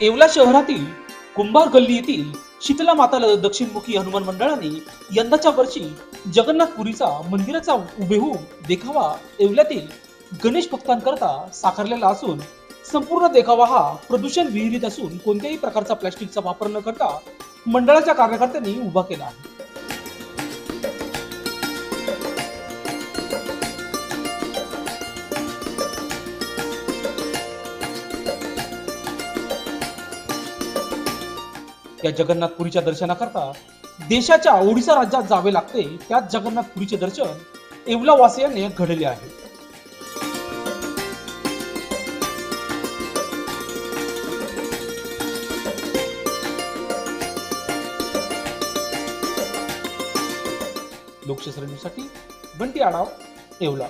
येवला शहरातील कुंभार गल्ली येथील शीतला माता दक्षिणमुखी हनुमान मंडळाने यंदाच्या वर्षी जगन्नाथपुरीचा मंदिराचा उभेहू देखावा येवल्यातील गणेश भक्तांकरता साकारलेला असून संपूर्ण देखावा हा प्रदूषण विहिरीत असून कोणत्याही प्रकारचा प्लॅस्टिकचा वापर न करता मंडळाच्या कार्यकर्त्यांनी उभा केला आहे. या जगन्नाथपुरीच्या दर्शनाकरता देशाच्या ओडिसा राज्यात जावे लागते. त्यात जगन्नाथपुरीचे दर्शन येवला वासियांनी घडले आहे. लोकशास्त्र न्यूजसाठी बंटी आढाव येवला